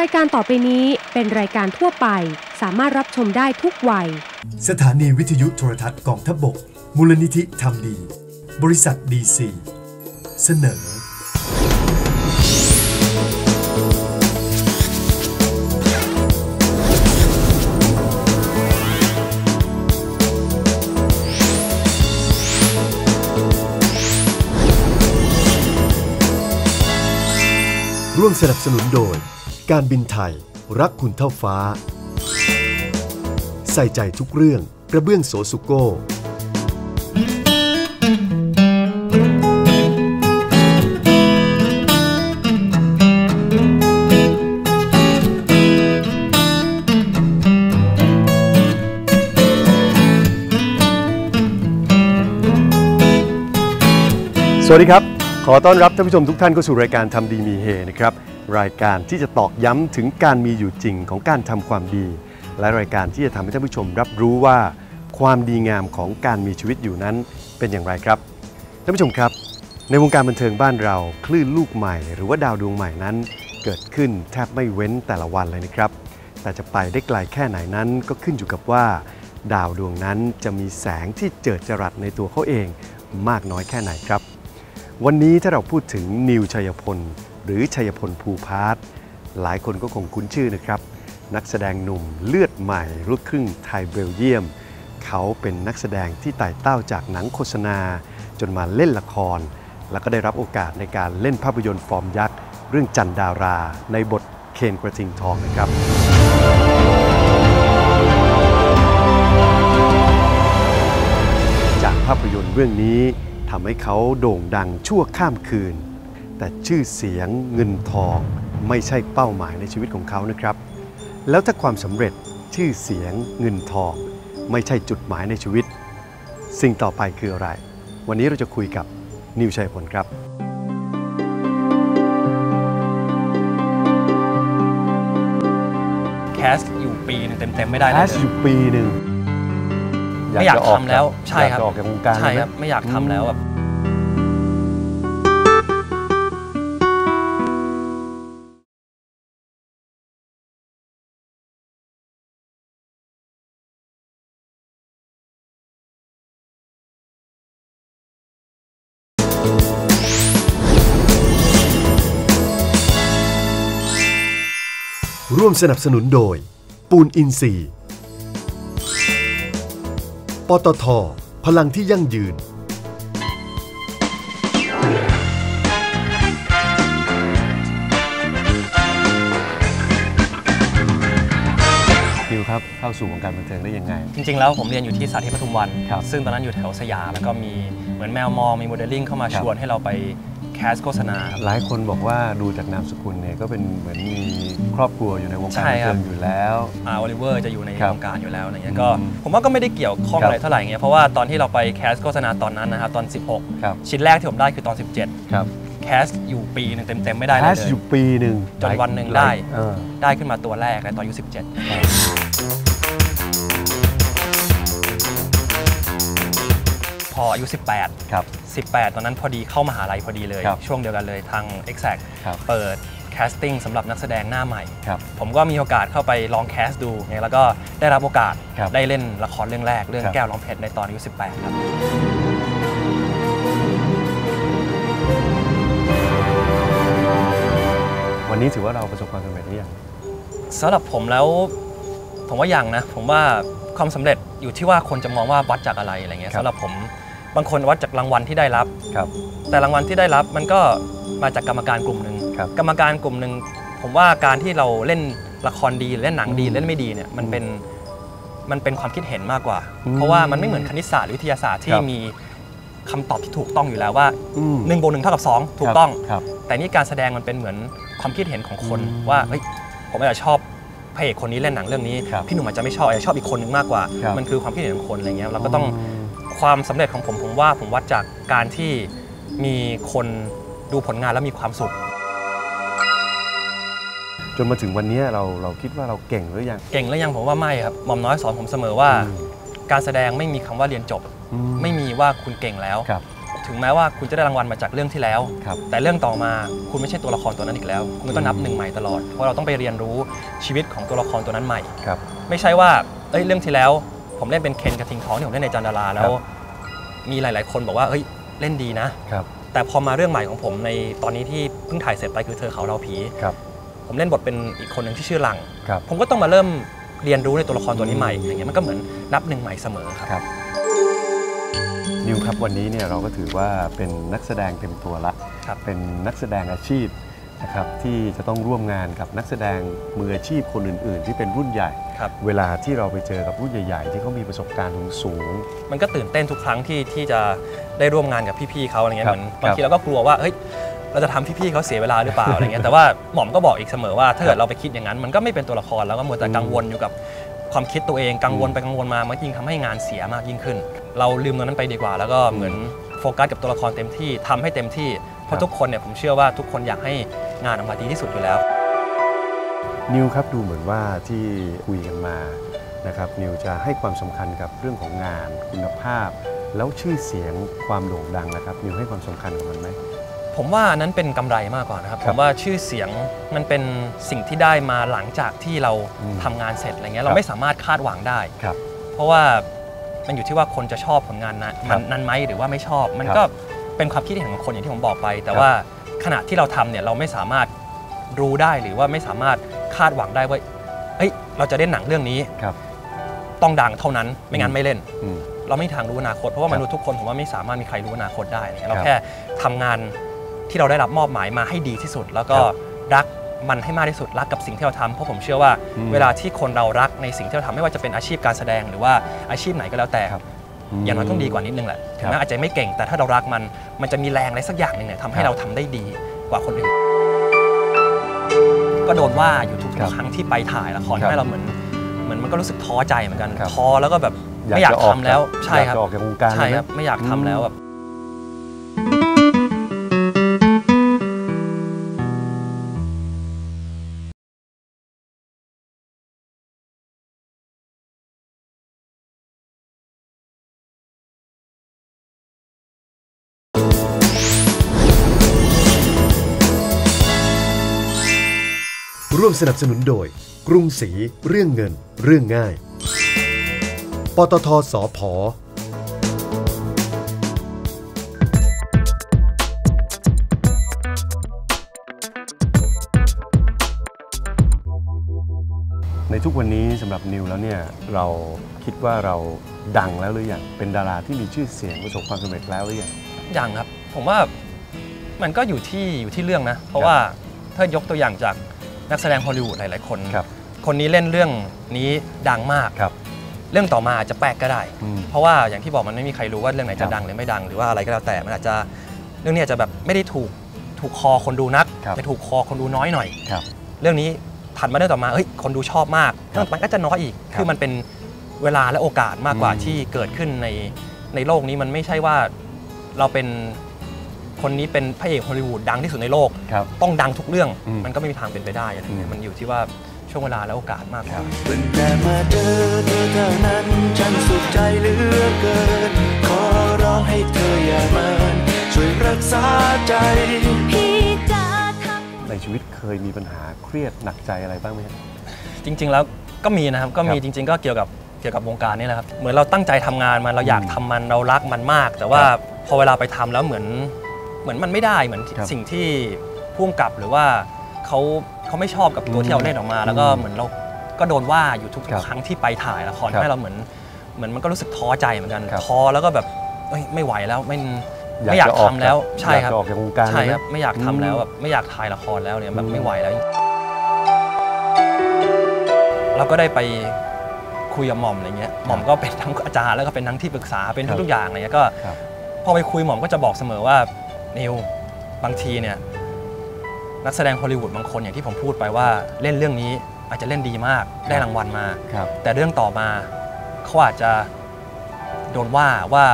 รายการต่อไปนี้เป็นรายการทั่วไป สามารถรับชมได้ทุกวัย สถานีวิทยุโทรทัศน์กองทัพบกมูลนิธิทำดี บริษัทดีซีเสนอ ร่วมสนับสนุนโดย การบินไทย รักคุณเท่าฟ้า ใส่ใจทุกเรื่องกระเบื้องโสสุโก้สวัสดีครับ ขอต้อนรับท่านผู้ชมทุกท่านเข้าสู่รายการทำดีมีเฮนะครับ รายการที่จะตอกย้ำถึงการมีอยู่จริงของการทำความดี และรายการที่จะทำให้ท่านผู้ชมรับรู้ว่า ความดีงามของการมีชีวิตอยู่นั้นเป็นอย่างไรครับท่านผู้ชมครับ ในวงการบันเทิงบ้านเราคลื่นลูกใหม่ หรือว่าดาวดวงใหม่นั้น เกิดขึ้นแทบไม่เว้นแต่ละวันเลยนะครับ แต่จะไปได้ไกลแค่ไหนนั้นก็ขึ้นอยู่กับว่า ดาวดวงนั้นจะมีแสงที่เจิดจรัสในตัวเขาเองมากน้อยแค่ไหนครับ วันนี้ถ้าเราพูดถึงนิวชัยพล หรือชัยพลภูพาร์ทหลายคนก็คงคุ้นชื่อนะครับ นักแสดงหนุ่มเลือดใหม่ลูกครึ่งไทยเบลเยียม เขาเป็นนักแสดงที่ไต่เต้าจากหนังโฆษณา จนมาเล่นละคร แล้วก็ได้รับโอกาสในการเล่นภาพยนตร์ฟอร์มยักษ์ เรื่องจันดารา ในบทเคนกระทิงทองนะครับจากภาพยนตร์เรื่องนี้ทำให้เขาโด่งดังชั่วข้ามคืน แต่ชื่อเสียงเงินทองไม่ใช่เป้าหมายในชีวิตของเขานะครับ แล้วถ้าความสำเร็จชื่อเสียงเงินทอง ไม่ใช่จุดหมายในชีวิต สิ่งต่อไปคืออะไร วันนี้เราจะคุยกับนิวชัยพลครับแคสอยู่ปีหนึงเต็มๆไม่ได้แคเลยสอยู่ปีหนึ่งไม่อยากจะทำแล้วใช่ครับอยากจะออกจากวงการใช่เลยไหมครับไม่อยากทำแล้วแบบ ร่วมสนับสนุนโดย ปูนอินซีย์ปตท พลังที่ยั่งยืนนิวครับ เข้าสู่วงการบันเทิงได้ยังไง จริงๆ แล้วผมเรียนอยู่ที่สาธิตปทุมวัน ครับซึ่งตอนนั้นอยู่แถวสยามแล้วก็มีเหมือนแมวมองมีโมเดลลิ่งเข้ามาครับ ชวนให้เราไปแคสโฆษณาครับหลายคนบอกว่าดูจากนามสกุลเนี่ยก็เป็นเหมือนมี ครอบครัวอยู่ในวงการใช่บันครัเทิบงอยู่แล้วอาโอลิเวอร์จะอยู่ในครับวงการอยู่แล้วอะไรเงี้ยอืมก็ผมว่าก็ไม่ได้เกี่ยวข้องครับอะไรเท่าไหร่เงี้ยเพราะว่าตอนที่เราไปแคสโฆษณาตอนนั้นนะครับตอนครับ16 ชิ้นแรกที่ผมได้คือตอนครับ17แคสอยู่ปีหนึงเต็มๆไม่ได้แคเลยสเลยอยู่ปีหนึ่งจนวันหนึ่งลายได้เออได้ขึ้นมาตัวแรกเลยตอนอายุ17พออายุ 18 ครับ 18 ตอนนั้นพอดีเข้ามหาลัยพอดีเลยครับช่วงเดียวกันเลยทาง Exact ครับเปิด แคสติ้งสำหรับนักแสดงหน้าใหม่ ครับ ผมก็มีโอกาสเข้าไปลองแคสดูไงแล้วก็ได้รับโอกาสครับได้เล่นละครเรื่องแรก เรื่องครับ แก้วร้องเพชรในตอนอายุ18 ครับ วันนี้ถือว่าเราประสบความสำเร็จหรือยัง สำหรับผมแล้วผมว่ายังนะ ผมว่าความสำเร็จอยู่ที่ว่าคนจะมองว่าวัดจากอะไรอะไรเงี้ยครับ สำหรับผมบางคนวัดจากรางวัลที่ได้รับ ครับ แต่รางวัลที่ได้รับมันก็มาจากกรรมการกลุ่มหนึ่ง ครับกรรมการกลุ่มหนึ่งผมว่าการที่เราเล่นละครดีหรือเล่นหนังดีอืมเล่นไม่ดีเนี่ยมันเป็นมันเป็นความคิดเห็นมากกว่าอืมเพราะว่ามันไม่เหมือนคณิตศาสตร์หรือวิทยาศาสตร์ที่ครับมีคำตอบที่ถูกต้องอยู่แล้วว่าอืม1นบวกหนึ่งเท่ากับ 2 ถูกต้องครับแต่นี่การแสดงมันเป็นเหมือนความคิดเห็นของคนอืมว่าเฮ้ยผมอาจจะชอบพระเอกคนนี้เล่นหนังเรื่องนี้ครับพี่หนุ่มอาจจะไม่ชอบอาจจะชอบอีกคนนึงมากกว่าครับมันคือความคิดเห็นของคนอะไรเงี้ยเราก็ต้องความสำเร็จของผมผมว่าผมวัดจากการที่มีคนดูผลงานแล้วมีความสุข จนมาถึงวันนี้เราเราคิดว่าเราเก่งหรือยังเก่งแล้วยังผมว่าไม่ครับหม่อมน้อยสอนผมเสมอว่าอืมการแสดงไม่มีคำว่าเรียนจบอืไม่มีว่าคุณเก่งแล้วครับถึงแม้ว่าคุณจะได้รางวัลมาจากเรื่องที่แล้วครับแต่เรื่องต่อมาคุณไม่ใช่ตัวละครตัวนั้นอีกแล้ว คุณก็ต้องนับหนึ่งใหม่ตลอด เพราะเราต้องไปเรียนรู้ชีวิตของตัวละครตัวนั้นใหม่ครับไม่ใช่ว่าเอ้ยเรื่องที่แล้ว ผมเล่นเป็นเคนกระทิงทองที่ผมเล่นในจันดาราแล้วครับมีหลาย ๆ คนบอกว่าเฮ้ยเล่นดีนะครับแต่พอมาเรื่องใหม่ของผมในตอนนี้ที่เพิ่งถ่ายเสร็จไปคือเธอเขาเราผีครับ ผมเล่นบทเป็นอีกคนหนึ่งที่ชื่อหลัง ครับ ผมก็ต้องมาเริ่มเรียนรู้ในตัวละครตัวนี้ใหม่อย่างเงี้ยมันก็เหมือนนับหนึ่งใหม่เสมอครับ ครับนิวครับวันนี้เนี่ยเราก็ถือว่าเป็นนักแสดงเต็มตัวละ ครับ เป็นนักแสดงอาชีพนะครับที่จะต้องร่วมงานกับนักแสดงมืออาชีพคนอื่น ๆ ที่เป็นรุ่นใหญ่ ครับ เวลาที่เราไปเจอกับรุ่นใหญ่ ๆ ที่เขามีประสบการณ์สูง มันก็ตื่นเต้นทุกครั้งที่ที่จะได้ร่วมงานกับพี่ๆเขาอะไรเงี้ยครัเหบมือนครับบางทีเราก็กลัวว่าเฮ้ย เราจะทำพี่ๆเขาเสียเวลาหรือเปล่าอะไรเงี้ยแต่ว่าหม่อมก็บอกอีกเสมอว่าถ้าเกิดเราไปคิดอย่างนั้น มันก็ไม่เป็นตัวละครแล้วก็มัวแต่กังวลอยู่กับความคิดตัวเองกังวลไปกังวลมามันยิ่งทำให้งานเสียมากยิ่งขึ้น เราลืมตรงนั้นไปดีกว่า แล้วก็เหมือนโฟกัสกับตัวละครเต็มที่ทำให้เต็มที่เพครัราะบทุกคนเนี่ยผมเชื่อว่าทุกคนอยากให้งานออกมาดีที่สุดอยู่แล้วๆนิวครับดูเหมือนว่าที่คุยกันมานะครับนิวจะให้ความสำคัญกับเรื่องของงานคุณภาพ แล้วชื่อเสียงความโด่งดังนะครับนิวให้ความสำคัญกับมันไหม ผมว่าอันนั้นเป็นกำไรมากกว่านะครับคผรับมว่าชื่อเสียงมันเป็นสิ่งที่ได้มาหลังจากที่เราอืมทำงานเสร็จอะไรเงี้คยรับเราไม่สามารถคาดหวังได้ครับเพราะว่ามันอยู่ที่ว่าคนจะชอบผลงานนั้นครับนั้นไหมหรือว่าไม่ชอบ มันครับก็เป็นความคิดเห็นของคนอย่างที่ผมบอกไป แต่ครับว่าขณะที่เราทำเนี่ยเราไม่สามารถรู้ได้หรือว่าไม่สามารถคาดหวังได้ว่าเอ้ยเราจะเล่นหนังเรื่องนี้ครับต้องดังเท่านั้นไม่งั้นไม่เล่นอืมเราไม่มีทางรู้อนาคตเพราะว่าครับมนุษย์ทุกคนผมว่าไม่สามารถมีใครรู้อนาคตได้อะไรเงี้ยครัเราบแค่ทำงาน ที่เราได้รับมอบหมายมาให้ดีที่สุด แล้วก็ครับรักมันให้มากที่สุดรักกับสิ่งที่เราทำเพราะผมเชื่อว่าอืมเวลาที่คนเรารักในสิ่งที่เราทำไม่ว่าจะเป็นอาชีพการแสดงหรือว่าอาชีพไหนก็แล้วแต่ครับ อย่างน้อยต้องดีกว่านิดนึงแหละถึงครับแม้อาจจะไม่เก่งแต่ถ้าเรารักมันมันจะมีแรงอะไรสักอย่างหนึ่งเนี่ยทำให้ครับเราทำได้ดีกว่าคนอื่น ก็โดนว่าอยู่ทุกครับครั้งที่ไปถ่ายละครครับ ให้เราเหมือนเหมือนมันก็รู้สึกท้อใจเหมือนกันครับท้อแล้วก็แบบไม่อยากจะทำแล้ว ใช่อยากครับจะออกจากวงการใช่เลยไหม ครับไม่อยากทำแล้วแบบ ร่วมสนับสนุนโดย กรุงศรีเรื่องเงิน เรื่องง่าย ปตทสพในทุกวันนี้สำหรับนิวแล้วเนี่ยเราคิดว่าเราดังแล้วหรือยังเป็นดาราที่มีชื่อเสียงประสบความสำเร็จแล้วหรือยังอย่างครับ ผมว่ามันก็อยู่ที่อยู่ที่เรื่องนะ เพราะว่าถ้ายกตัวอย่างจาก นักแสดงฮอลลีวูดหลาย ๆ คน ครับคนนี้เล่นเรื่องนี้ดังมาก ครับ เรื่องต่อมาอาจจะแปลกก็ได้ อืม เพราะว่าอย่างที่บอกมันไม่มีใครรู้ว่าเรื่องไหนครัจะบ ดังหรือไม่ดังหรือว่าอะไรก็แล้วแต่มันอาจจะเรื่องนี้อาจจะแบบไม่ได้ถูกถูกคอคนดูนักครับ จะถูกคอคนดูน้อยหน่อย ครับ เรื่องนี้ถัดมาเรื่องต่อมาเฮ้ยคนดูชอบมากครับมันก็จะน้อยอีกครับคือมันเป็นเวลาและโอกาสมากกว่าอืมที่เกิดขึ้นในในโลกนี้มันไม่ใช่ว่าเราเป็น คนนี้เป็นพระเอกฮอลลีวูดดังที่สุดในโลก ครับต้องดังทุกเรื่องอืมมันก็ไม่มีทางเป็นไปได้อะไรเงี้ยอืมมันอยู่ที่ว่าช่วงเวลาและโอกาสมากกว่า ตั้งแต่มาเจอเธอเท่านั้นฉันสุขใจเหลือเกิน ขอร้องให้เธออย่าเมินช่วยรักษาใจ พี่จะทในชีวิตเคยมีปัญหาเครียดหนักใจอะไรบ้างไหมครับ จริง ๆ แล้วก็มีนะครับก็มีครับจริง ๆ ก็เกี่ยวกับเกี่ยวกับวงการนี่แหละครับเหมือนเราตั้งใจทำงานมันเราอยากอืมทำมันเรารักมันมาก แต่ว่าครับพอเวลาไปทำแล้วเหมือน เหมือนมันไม่ได้เหมือนครับสิ่งที่พุ่มกับหรือว่าเขาเขาไม่ชอบกับตัวอืมที่เราเล่นออกมา แล้วก็อืมเหมือนเราก็โดนว่าอยู่ทุกครับๆครั้งที่ไปถ่ายละครครับให้เราเหมือนเหมือนมันก็รู้สึกท้อใจเหมือนกันครับ ท้อแล้วก็แบบเอ้ยไม่ไหวแล้วไม่อยากไม่อยากจะออกทำแล้วจากใช่ครับ อยากจะออกจากวงการใช่เลยไหม ครับไม่อยากทำแล้วอืมแบบไม่อยากถ่ายละครแล้วเนี่ยแบอืบมไม่ไหวแล้วเราก็ได้ไปคุยกับหม่อมอะไรเงี้ยหม่อมก็เป็นทั้งอาจารย์แล้วก็เป็นทั้งที่ปรึกษาเป็นทั้งทุกอย่างอะไรเงี้ยก็ครับ พอไปคุยหม่อมก็จะบอกเสมอว่า นิวบางทีเนี่ยนักแสดงฮอลลีวูดบางคนอย่างที่ผมพูดไปว่าเล่นเรื่องนี้อาจจะเล่นดีมากได้รางวัลมาครับแต่เรื่องต่อมาเขาอาจจะโดนว่าว่า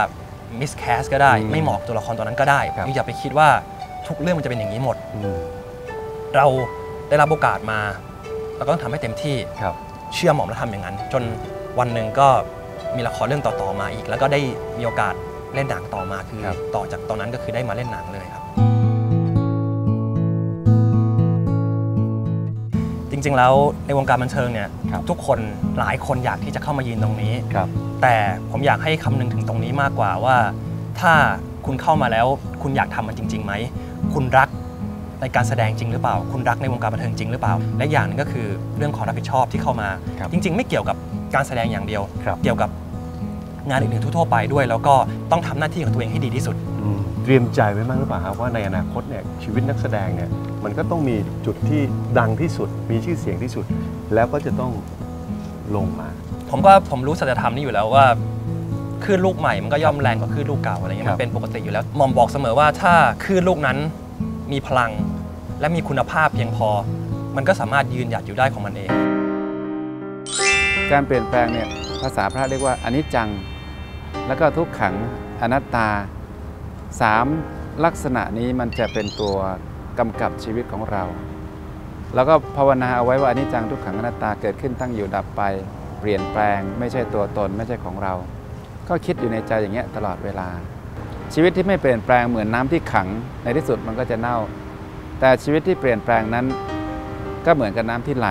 มิสแคสก็ได้อืมไม่เหมาะกับตัวละครตัวนั้นก็ได้ครับอย่าไปคิดว่าทุกเรื่องมันจะเป็นอย่างนี้หมดอืมเราได้รับโอกาสมาเราก็ต้องทำให้เต็มที่ครับเชื่อหม่อมแล้วทำอย่างนั้น จนวันหนึ่งก็มีละครเรื่องต่อๆมาอีก แล้วก็ได้มีโอกาส เล่นหนังต่อมาคือครับ ต่อจากตอนนั้นก็คือได้มาเล่นหนังเลยครับ จริงๆแล้วในวงการบันเทิงเนี่ยครับ ทุกคนหลายคนอยากที่จะเข้ามายืนตรงนี้ ครับ แต่ผมอยากให้คำนึงถึงตรงนี้มากกว่าว่า ถ้าคุณเข้ามาแล้ว คุณอยากทำมันจริงๆไหมคุณรักในการแสดงจริงหรือเปล่า คุณรักในวงการบันเทิงจริงหรือเปล่า และอย่างหนึงก็คือเรื่องของรับผิดชอบที่เข้ามา ครับจริง ๆ ไม่เกี่ยวกับการแสดงอย่างเดียว ครับ เกี่ยวกับ งานอื่นๆทั่วๆไปด้วย แล้วก็ต้องทำหน้าที่ของตัวเองให้ดีที่สุดอืมเตรียมใจไว้บ้างหรือเปล่าครับว่าในอนาคตเนี่ยชีวิตนักแสดงเนี่ยมันก็ต้องมีจุดที่ดังที่สุด มีชื่อเสียงที่สุด แล้วก็จะต้องลงมา ผมก็ผมรู้สัจธรรมนี่อยู่แล้วว่าคลื่นลูกใหม่มันก็ย่อมแรงกว่าคลื่นลูกเก่าอะไรเงี้ยครัมับนเป็นปกติอยู่แล้วหมอมบอกเสมอว่าถ้าคลื่นลูกนั้นมีพลัง และมีคุณภาพเพียงพอ มันก็สามารถยืนหยัดอยู่ได้ของมันเอง การเปลี่ยนแปลงเนี่ยภาษาพระเรียกว่าอนิจจัง แล้วก็ทุกขังอนัตตาสามลักษณะนี้มันจะเป็นตัวกำกับชีวิตของเรา แล้วก็ภาวนาเอาไว้ว่าอนิจจังทุกขังอนัตตาเกิดขึ้นตั้งอยู่ดับไป เปลี่ยนแปลง ไม่ใช่ตัวตนไม่ใช่ของเรา ก็คิดอยู่ในใจอย่างเงี้ยตลอดเวลา ชีวิตที่ไม่เปลี่ยนแปลงเหมือนน้ำที่ขัง ในที่สุดมันก็จะเน่า แต่ชีวิตที่เปลี่ยนแปลงนั้น ก็เหมือนกับน้ำที่ไหล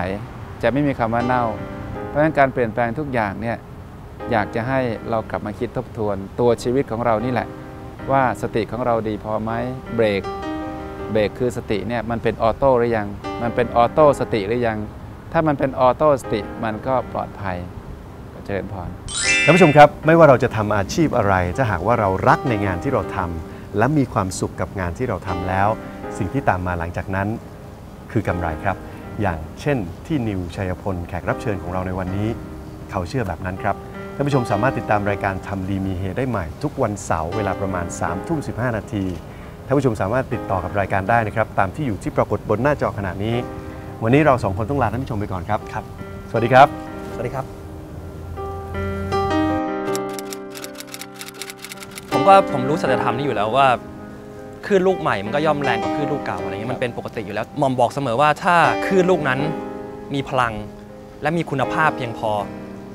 จะไม่มีคำว่าเน่า เพราะฉะนั้นการเปลี่ยนแปลงทุกอย่างเนี่ย อยากจะให้เรากลับมาคิดทบทวน ตัวชีวิตของเรานี่แหละ ว่าสติของเราดีพอไหมเบรกเบรกคือสติเนี่ยมันเป็นออโต้หรือยัง มันเป็นออโต้สติหรือยัง ถ้ามันเป็นออโต้สติมันก็ปลอดภัยเจริญพรท่านผู้ชมครับ ไม่ว่าเราจะทำอาชีพอะไร ถ้าหากว่าเรารักในงานที่เราทำและมีความสุขกับงานที่เราทำแล้ว สิ่งที่ตามมาหลังจากนั้น คือกำไรครับ อย่างเช่นที่นิวชัยพลแขกรับเชิญของเราในวันนี้ เขาเชื่อแบบนั้นครับานผู้ชมสามารถติดตามรายการทำดีมีเฮได้ใหม่ ทุกวันเสาร์เวลาประมาณ3ามทุ่มสินาทีท่านผู้ชมสามารถติดต่อกับรายการได้นะครับ ตามที่อยู่ที่ปรากฏบนหน้าจอขณะนี้ วันนี้เราสองคนต้องลาท่านผู้ชมไปก่อนครับครับ สวัสดีครับ สวัสดีครับ ผมก็ผมรู้สัจธรรมนี่อยู่แล้วว่าคลื่นลูกใหม่มันก็ย่อมแรงกว่าคลื่นลูกเก่าอะไรเงี้ยมันเป็นปกติอยู่แล้วหมอมบอกเสมอว่าถ้าคลื่นลูกนั้นมีพลัง และมีคุณภาพเพียงพอ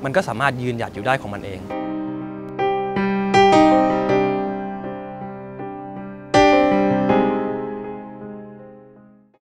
มันก็สามารถยืนหยัดอยู่ได้ของมันเอง